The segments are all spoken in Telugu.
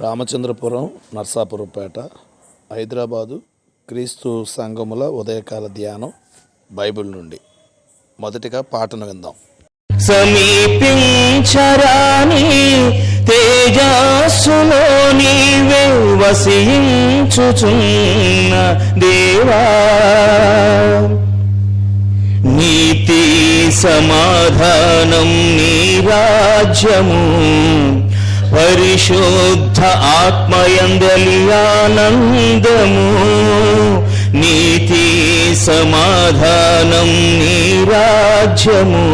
రామచంద్రపురం నర్సాపురంపేట హైదరాబాదు క్రీస్తు సంఘముల ఉదయకాల ధ్యానం బైబిల్ నుండి. మొదటిగా పాటను విందాం. సమీపించరాని తేజస్సులో నీవే వసించుచున్న దేవా. నీతి సమాధానం నీ రాజ్యము. పరిశుద్ధ ఆత్మయందలి ఆనందము నీతి సమాధానం నీరాజ్యము.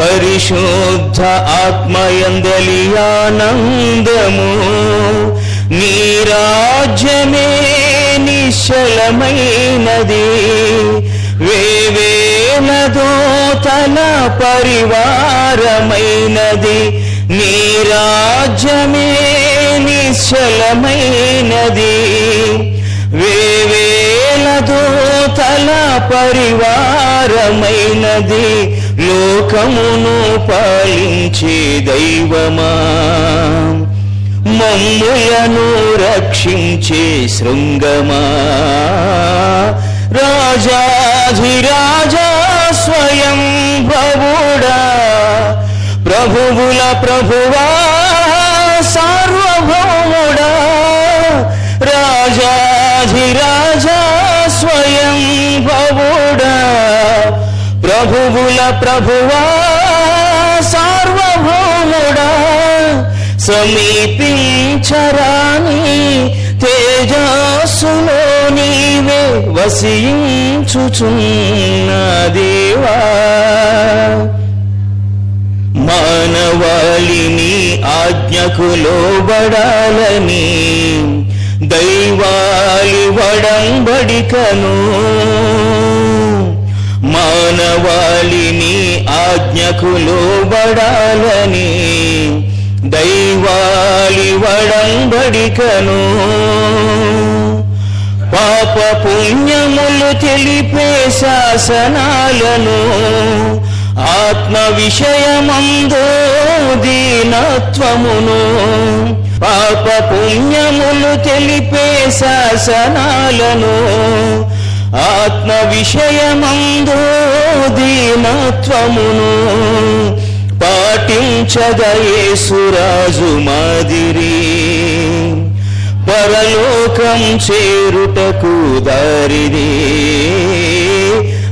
పరిశుద్ధ ఆత్మయందలి ఆనందము నీ రాజ్యమే నిశ్చలమైనది. వేవేల దోతల పరివారమైనది. నీ రాజ్యమే నిశ్చలమైనది వేవేల దోతల పరివారమైనది. లోకమును పాలించే దైవమా. మమ్ములను రక్షించే శృంగమా. రాజాధిరాజా స్వయం ప్రభుడా ప్రభువా సార్వభౌముడా రాజాధిరాజా స్వయం భవుడా ప్రభువుల ప్రభువా సార్వభౌముడా సమీపించరాని తేజస్సులో నీవే వసించుచున్న దేవా. మానవాళిని ఆజ్ఞకు లోబడాలని దైవాలి వడంబడికను. మానవాళిని ఆజ్ఞకు లోబడాలని దైవాలి వడంబడికను. పాప పుణ్యములు తెలిపే శాసనాలను ఆత్మ విషయమందో దీనత్వమును పాప పుణ్యములు తెలిపే శాసనాలను ఆత్మ విషయమందో దీనత్వమును పాటించదయేసురాజు మాదిరి. పరలోకం చేరుటకు దారిది.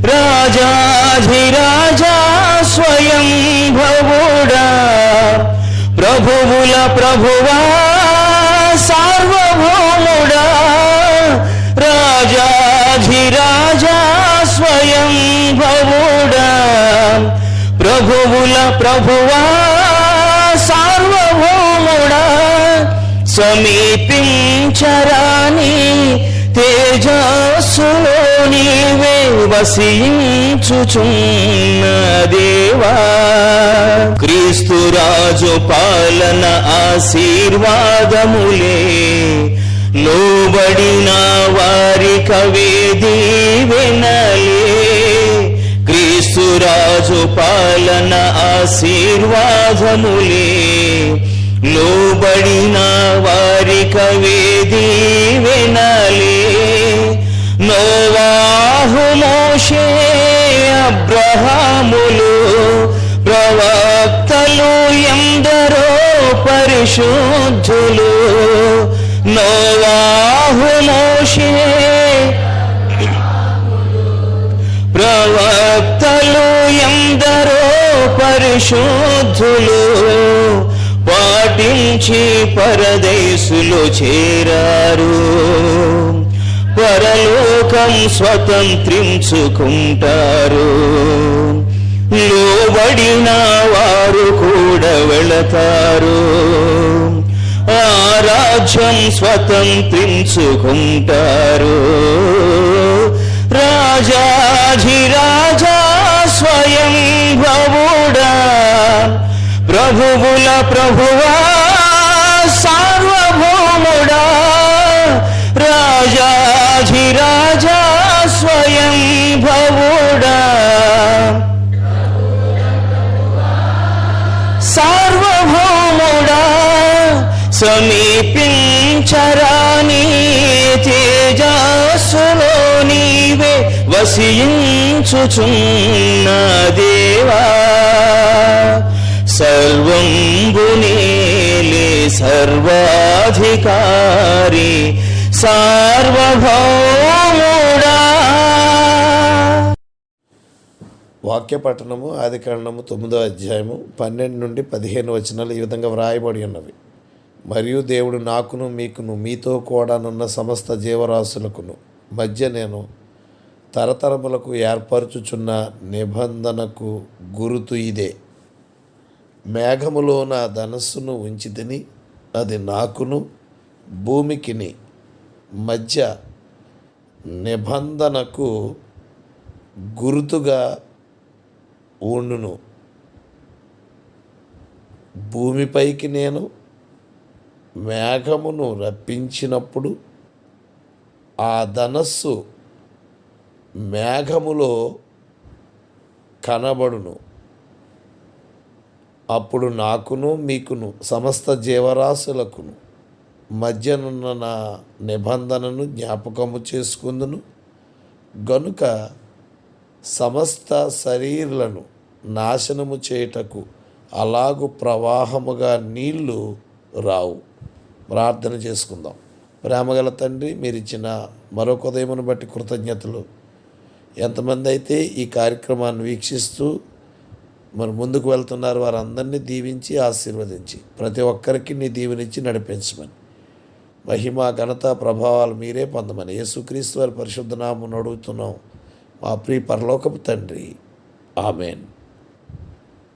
రాజాధిరాజా స్వయం భవుడా. ప్రభువుల ప్రభువా సార్వభౌముడా. రాజాధిరాజా స్వయం భవుడా. ప్రభువుల ప్రభువా సార్వభౌముడా. సమీపించరాని తేజస్సులో నీవే వసించుచున్న దేవా క్రీస్తు రాజు పాలన ఆశీర్వాదములే. లోబడిన వారి కవేది వినలే. క్రీస్తు రాజు పాలన ఆశీర్వాదములే. లోబడిన వారి కవేది వినలే. నోవాహు మోషే అబ్రహాములు ప్రవక్తలు ఎందరో పరిశుద్ధులు. నోవాహు మోషే ప్రవక్తలు ఎందరో పరిశుద్ధులు. పాటించి పరదేశులో చేరారు. పరలోకం స్వతంత్రించుకుంటారు. లోబడిన వారు కూడా వెళతారు. ఆ రాజ్యం స్వతంత్రించుకుంటారు. రాజాధిరాజా స్వయం భవుడా ప్రభువుల ప్రభువా సార్వభౌముడా రాజాధిరాజా స్వయం భవుడా సార్వభౌముడా సమీపించరాని తేజస్సులో నీవే వసించుచున్న దేవా. సర్వంబు సర్వాధికారి సార్వభౌముడా వాక్య పట్టణము ఆది కాండము తొమ్మిదో అధ్యాయము పన్నెండు నుండి పదిహేను వచనాలు ఈ విధంగా వ్రాయబడి ఉన్నవి. మరియు దేవుడు నాకును మీకును మీతో కూడానున్న సమస్త జీవరాశులకును మధ్య నేను తరతరములకు ఏర్పరచుచున్న నిబంధనకు గురుతు ఇదే. మేఘములో నా ధనస్సును ఉంచి తిని అది నాకును భూమికిని మధ్య నిబంధనకు గుర్తుగా ఉండును. భూమిపైకి నేను మేఘమును రప్పించినప్పుడు ఆ ధనస్సు మేఘములో కనబడును. అప్పుడు నాకును మీకును సమస్త జీవరాశులకును మధ్యనున్న నా నిబంధనను జ్ఞాపకము చేసుకుందును. గనుక సమస్త శరీరులను నాశనము చేయుటకు అలాగు ప్రవాహముగా నీళ్ళు రావు. ప్రార్థన చేసుకుందాం. ప్రేమగల తండ్రి మీరు ఇచ్చిన మరొక ఉదయమును బట్టి కృతజ్ఞతలు. ఎంతమంది అయితే ఈ కార్యక్రమాన్ని వీక్షిస్తూ మరి ముందుకు వెళ్తున్నారు వారందరినీ దీవించి ఆశీర్వదించి. ప్రతి ఒక్కరికి నీ దీవెనిచ్చి నడిపించమని. మహిమ ఘనత ప్రభావాలు మీరే పొందమని యేసుక్రీస్తు వారి పరిశుద్ధ నామం అడుగుతున్నాం. మా ప్రియ పరలోకపు తండ్రి. ఆమెన్.